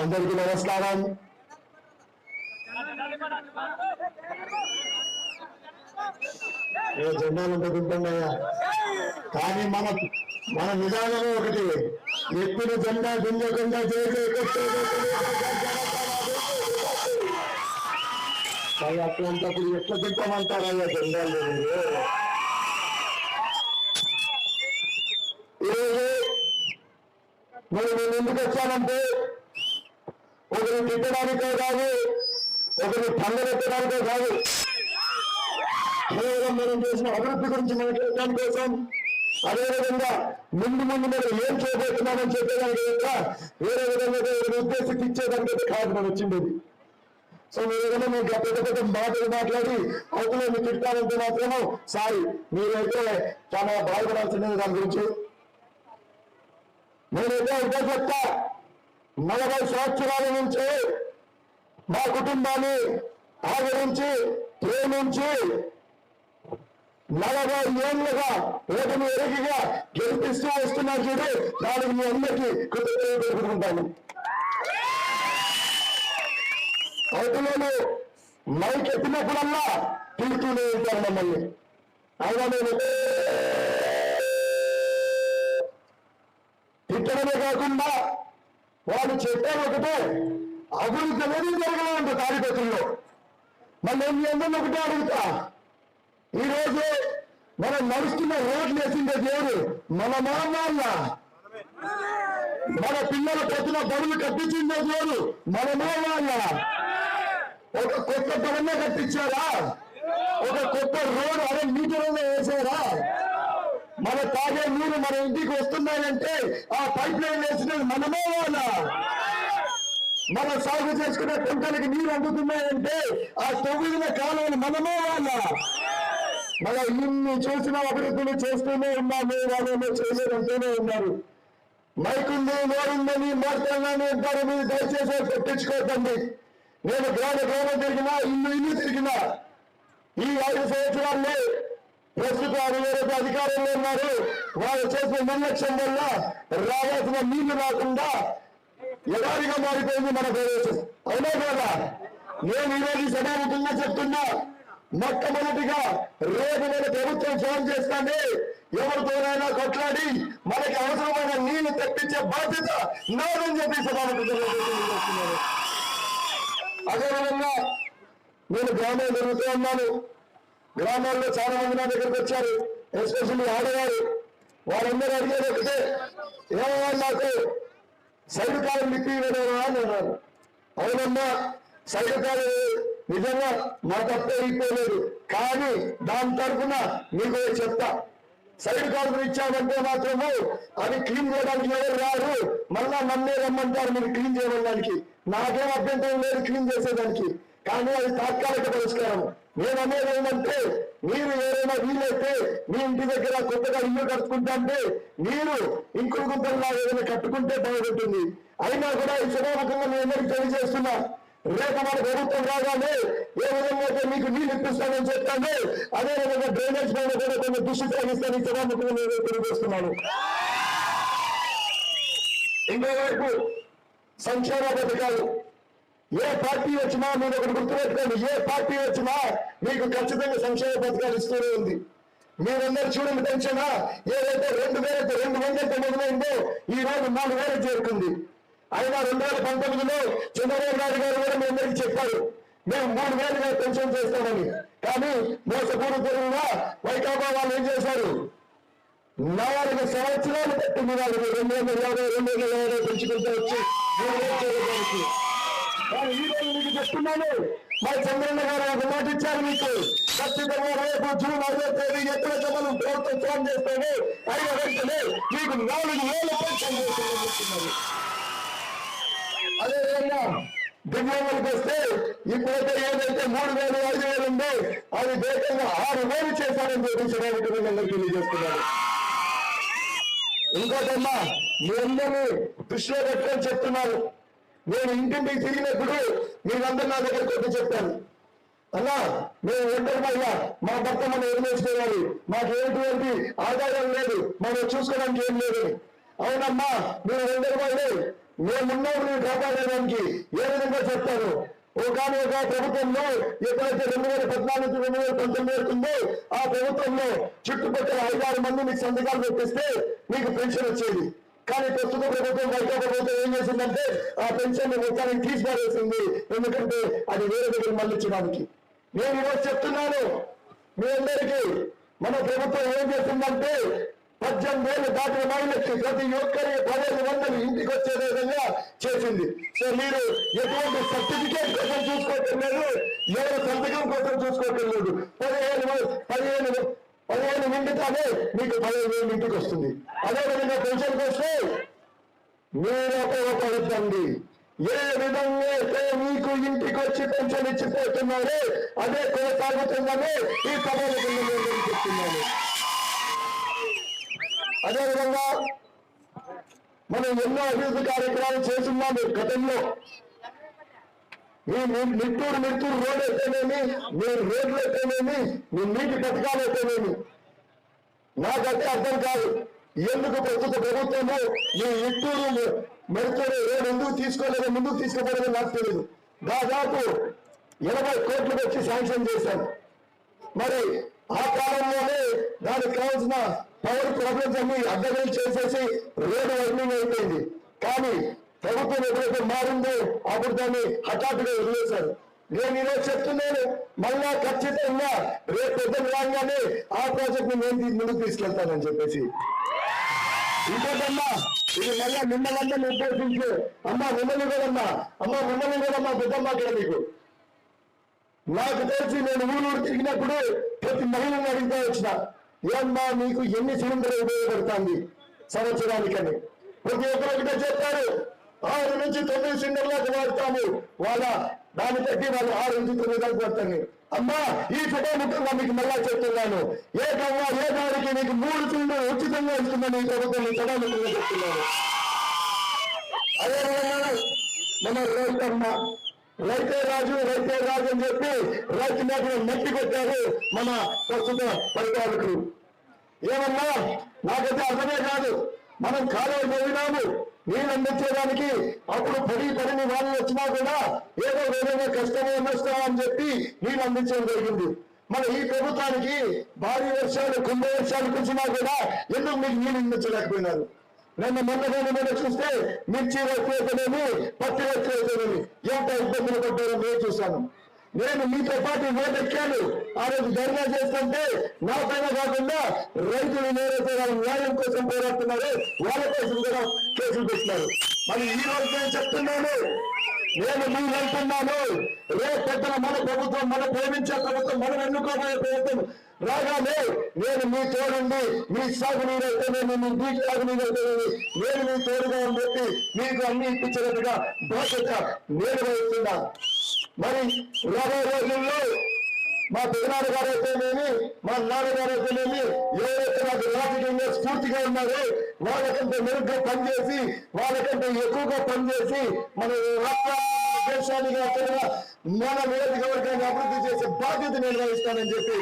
అందరికీ నమస్కారం. ఏ జెండాలు ఉంటే కానీ మన మన నిదానమే ఒకటి. ఎప్పుడు జెండా దించకుండా చేసి అట్లాంటప్పుడు ఎట్లా తింటామంటారయ్యా జెండాలు? ఈరోజు మరి నేను ఎందుకు వచ్చానంటే ఒకరిని తిట్టడానికే కాదు ఒకరిని పండగెత్తడానికో కాదు. కేవలం మనం చేసిన అభివృద్ధి గురించి మాట్లాడటం కోసం అదేవిధంగా ముందు ముందు మనం ఏం చేయబోతున్నామని చెప్పేదానికి కూడా వేరే విధంగా ఒకరిని ఉద్దేశించి ఇచ్చేదానికి కాదు మనం వచ్చిండేది. సో మీరు విధంగా మీకు పెద్ద పెద్ద మాటలు మాట్లాడి అవతల మీరు తిట్టాలంటే మాత్రము సారీ మీరైతే చాలా బాధపడాల్సిందే దాని గురించి. నేనైతే ఒకటే చెప్తా నలభై సంవత్సరాల నుంచి మా కుటుంబాన్ని ఆదరించి ప్రేమించి నలభై ఏళ్ళుగా ఓటమి ఎరిగిగా గెలిపిస్తూ వస్తున్నారు చూడు దానికి మీ అందరికీ కృతజ్ఞతలు తెలుపుకుంటాను. అవతలలో మైక్ ఎత్తినప్పుడల్లా తిరుగుతూనే ఉంటాను మమ్మల్ని. అయినా నేను తిట్టడమే కాకుండా వాళ్ళు చెప్పేది ఒకటే అభివృద్ధి అనేది జరగలేదంట కార్యకర్తల్లో మళ్ళీ ఏం చేద్దాం ఒకటే అడుగుతా. ఈరోజు మనం నడుస్తున్న రోడ్లు వేసిందే దేవుడు మన మామూళ్ళ మన పిల్లల పొద్దున బడులు కట్టించిందే దేవుడు మన మామూళ్ళ ఒక కొత్త బడమే కట్టించారా? ఒక కొత్త రోడ్ అదే మీటర్లో వేసారా? మన తాగే నీరు మన ఇంటికి వస్తున్నాయంటే ఆ పైప్ లైన్ వేసినది మనమే వాళ్ళ మన సాగు చేసుకునే పంటలకి నీరు అందుతున్నాయంటే ఆ తొమ్మిదిన కాలువలు మనమే వాళ్ళ మన ఇన్ని చూసిన అభివృద్ధులు చేస్తూనే ఉన్నాము వాళ్ళేమో చేయలేదంటూనే ఉన్నారు. మైకుంది నోరుందని మాట్లాడాలని అంటారు మీరు దయచేసి పెట్టించుకోకండి. నేను గ్రామ గ్రామం తిరిగినా ఇల్లు ఇల్లు తిరిగినా ఈ ఐదు సంవత్సరాల్లో ప్రస్తుత అధికారులు అధికారంలో ఉన్నారు వాళ్ళు చేసిన నిర్లక్ష్యం వల్ల రావాల్సిన నీళ్ళు రాకుండా ఎడారిగా మారిపోయింది మన ప్రదేశం. అవునా కదా? నేను ఈరోజు సభాముఖంగా చెప్తున్నా మొట్టమొదటిగా రేపు మన ప్రభుత్వం ఫోన్ చేస్తాను ఎవరితోనైనా కొట్లాడి మనకి అవసరమైన నీళ్ళు తెప్పించే బాధ్యత నాదని చెప్పి సభాముఖంగా అదేవిధంగా నేను గ్రామంలో జరుగుతూ ఉన్నాను. గ్రామాల్లో చాలా మంది నా దగ్గరికి వచ్చారు ఎస్పెషల్లీ ఆడవారు. వారందరూ అడిగేది ఒకటే ఏమన్నా నాకు సైడ్ కాలం మిక్కి ఇవ్వలేవా అని అన్నారు. అవునమ్మా సైడ్ కాలం నిజంగా మా తప్పే అయిపోలేదు కానీ దాని తరఫున మీకు చెప్తా. సైడ్ కాలువలు ఇచ్చామంటే మాత్రము అది క్లీన్ చేయడానికి ఎవరు రారు మళ్ళా నన్నే రమ్మంటారు మీరు క్లీన్ చేయడానికి నాకేం అభ్యంతరం లేదు క్లీన్ చేసేదానికి. కానీ అది తాత్కాలిక పరిష్కారం. నేను అనేది ఏంటంటే మీరు ఏదైనా వీలైతే మీ ఇంటి దగ్గర కొత్తగా ఇల్లు కట్టుకుంటే మీరు ఇంకుడు గుంతల్లా ఏదైనా కట్టుకుంటే బాగుంటుంది. అయినా కూడా ఈ సభాముఖంగా మీ అందరికీ తెలియజేస్తున్నా. రేపు మన ప్రభుత్వం రాగానే ఏ విధంగా అయితే మీకు నీళ్ళు ఇప్పిస్తానని చెప్తాను అదే విధంగా డ్రైనేజ్ పైన కూడా కొంచెం దృష్టి సాగిస్తాను ఈ సభాముఖంగా నేను తెలియజేస్తున్నాను. ఇంకోవైపు సంక్షేమ పథకాలు. ఏ పార్టీ వచ్చినా మీరు ఒకటి గుర్తుపెట్టుకోండి ఏ పార్టీ వచ్చినా మీకు ఖచ్చితంగా సంక్షేమ పథకాలు ఇస్తూనే ఉంది. మీరందరూ చూడండి పెన్షన్? ఏదైతే రెండు వేలైతే రెండు వందలతో మొదలైందో ఈ రోజు మూడు వేలు చేరుకుంది. అయినా రెండు వేల పంతొమ్మిదిలో చంద్రబాబు నాయుడు గారు కూడా మీ అందరికీ చెప్పారు మేము మూడు వేలుగా పెన్షన్ చేస్తామని. కానీ మోసపూర్వకంగా వైకాపా వాళ్ళు ఏం చేశారు? నాలుగు సంవత్సరాలు పెట్టింది వాళ్ళకి. రెండు వందల యాభై రెండు వందల యాభై పెంచుకుంటూ వచ్చి మూడు ఈ రోజు మీకు చెప్తున్నాను మరి చంద్రన్న గారు ఒక మాట ఇచ్చారు మీకు. ఖచ్చితంగా రేపు జూన్ ఐదో తేదీ ఎక్కడ జమలు ప్రభుత్వం ఫోన్ చేస్తాను అయిన వెంటనే మీకు నాలుగు వేల పెన్షన్ చేస్తామని అదేవిధంగా దివ్యాంగులకు వస్తే ఇప్పుడైతే ఏదైతే మూడు వేలు ఐదు వేలు ఉందో అది దేశంగా ఆరు వేలు చేశారని చెప్పి శ్రీరామకృష్ణ తెలియజేస్తున్నారు. ఇంకోటమ్మా మీ అందరినీ దృష్టిలో పెట్టుకొని చెప్తున్నారు. నేను ఇంటింటికి తిరిగినప్పుడు మీరందరూ నా దగ్గర వచ్చి చెప్పాను అన్నా మేము ఒంటరి మా భర్త మనం వదిలేసుకోవాలి మాకు ఎటువంటి ఆదాయం లేదు. మనం చూసుకోవడానికి ఏం లేదు. అవునమ్మా మీరు ఒంటరి మహిళ మేమున్నాం నేను కాపాడడానికి. ఏ విధంగా చెప్తాను ఒకనొక ఒక ప్రభుత్వంలో ఎప్పుడైతే రెండు వేల పద్నాలుగు నుంచి రెండు వేల పంతొమ్మిది వరకు ఆ ప్రభుత్వంలో చుట్టుపక్కల ఐదారు మంది మీకు సంతకాలు పెట్టిస్తే మీకు పెన్షన్ వచ్చేది. కానీ ప్రస్తుత ప్రభుత్వం వైకాపా ఏం చేసిందంటే ఆ పెన్షన్ మొత్తాన్ని తీసిపారేసింది. ఎందుకంటే అది వేరే దగ్గర మళ్ళించడానికి. నేను ఈరోజు చెప్తున్నాను మీ అందరికీ మన ప్రభుత్వం ఏం చేసిందంటే పద్దెనిమిది వేలు దాటిన మహిళకి ప్రతి ఒక్కరి పదిహేను వందలు ఇంటికి వచ్చే విధంగా చేసింది. సో మీరు ఎటువంటి సర్టిఫికేట్ కోసం చూసుకోవటం లేదు ఎవరు సంతకం కోసం చూసుకోవటం లేదు. పదిహేను పదిహేను పదిహేను నిండితేనే మీకు పదిహేను వేలు ఇంటికి వస్తుంది. అదే విధంగా పెన్షన్కి వస్తే మీరు ఉపయోగపడుతుంది ఏ విధంగా అయితే మీకు ఇంటికి వచ్చి పెన్షన్ ఇచ్చిపోతున్నారో అదే కొనసాగుతుందని ఈ సభలో చెప్తున్నాను. అదేవిధంగా మనం ఎన్నో అభివృద్ధి కార్యక్రమాలు చేస్తున్నాము గతంలో. మీ నిట్టూరు మిట్టూరు రోడ్ అయితేనేమి మీ రోడ్లు అయితేనేమి మీ నీటి పథకాలు అయితేనేమి? నాకైతే అర్థం కాదు. ఎందుకు ప్రస్తుత ప్రభుత్వము మీ ఇట్టూరు మెరుతూరు రోడ్ ఎందుకు తీసుకోలేదు ముందుకు తీసుకోలేదో నాకు తెలియదు దాదాపు ఎనభై కోట్లు వచ్చి శాంక్షన్ చేశాను మరి ఆ కాలంలోనే దానికి కావాల్సిన పవర్ ప్రాబ్లమ్స్ అన్ని అడ్డగలు చేసేసి రోడ్డు వైండింగ్ అయిపోయింది. కానీ ప్రభుత్వం ఎప్పుడైతే మారిందో అప్పుడు దాన్ని హఠాత్తుగా వదిలేశారు. నేను ఈరోజు చెప్తున్నాను మళ్ళా ఖచ్చితంగా రేపు పెద్దలు రాగానే ఆ ప్రాజెక్ట్ నేను ముందుకు తీసుకెళ్తానని చెప్పేసి. ఇంకోటమ్మా ఇది మళ్ళా మిమ్మల్ని నిర్దేశించు అమ్మా మిమ్మల్ని కూడమ్మా అమ్మా మిమ్మల్ని కూడమ్మా పెద్దమ్మ ఇక్కడ మీకు. నాకు తెలిసి నేను ఊరూరు తిరిగినప్పుడు ప్రతి మహిళను అడిగితే వచ్చిన ఏమ్మా మీకు ఎన్ని సిలిండర్లు ఉపయోగపడుతుంది? సంవత్సరానికని. ప్రతి ఒక్కరు ఒకటే చెప్పారు ఆరు నుంచి తొమ్మిది సింగర్లకు వాడతాము. వాళ్ళ దాన్ని బట్టి వాళ్ళు ఆరు నుంచి తొమ్మిది దాకా పడుతుంది అమ్మా ఈ సభాముఖంగా మీకు మళ్ళా చెప్తున్నాను. ఏకంగా ఏ దానికి మీకు మూడు సిలిండర్ ఉచితంగా ఇస్తుందని ఈ ప్రభుత్వం ఈ చెప్తున్నాను. అదేవిధంగా మన రైతమ్మ రైతే రాజు రైతే రాజు అని చెప్పి రైతు మీద మట్టి కొట్టారు మన ప్రస్తుత పరిపాలకులు. ఏమన్నా నాకైతే అర్థమే కాదు. మనం కాలువ పోయినాము నీళ్ళు అందించేదానికి అప్పుడు పడి పడిని వాళ్ళు వచ్చినా కూడా ఏదో విధంగా కష్టమే నష్టం అని చెప్పి నీళ్ళు అందించడం జరిగింది. మన ఈ ప్రభుత్వానికి భారీ వర్షాలు కుంభ వర్షాలు కురిసినా కూడా ఎందుకు మీకు నీళ్ళు అందించలేకపోయినారు? నన్ను మొన్నగానే మీద చూస్తే మిర్చి రైతు అయితేనేమి పత్తి రైతు అయితేనేమి ఎంత ఇబ్బందులు పడ్డారో నేను చూశాను. నేను మీతో పాటు ఓటెక్కాను ఆ రోజు ధర్నా చేస్తుంటే నా పైన కాకుండా రైతులు ఏదైతే వాళ్ళ న్యాయం కోసం పోరాడుతున్నారో. వాళ్ళ కోసం కూడా కేసులు పెట్టినారు. మరి ఈ రోజు నేను చెప్తున్నాను. నేను మీ వెళ్తున్నాను. రేపు మన ప్రభుత్వం మన ప్రేమించే ప్రభుత్వం మనం ఎన్నుకోబోయే ప్రభుత్వం రాగానే నేను మీ తోడుండి మీ సాగునీరు అయితేనేమి మీ నీటి సాగునీరు అయితేనేమి నేను మీ తోడుగా అని చెప్పి మీకు అన్ని ఇప్పించినట్టుగా బాధ్యత నేను వహిస్తున్నా. మరి రాబోయే రోజుల్లో మా పెద్దనాన్న గారు అయితేనేమి మా నాన్నగారు అయితేనేమి ఏదైతే నాకు రాజకీయంగా స్ఫూర్తిగా ఉన్నారో వాళ్ళకంటే మెరుగ్గా పనిచేసి వాళ్ళకంటే ఎక్కువగా పనిచేసి మన రాష్ట్రాన్ని మన దేశాన్ని కాకుండా మన నియోజకవర్గాన్ని అభివృద్ధి చేసే బాధ్యత నిర్వహిస్తానని చెప్పి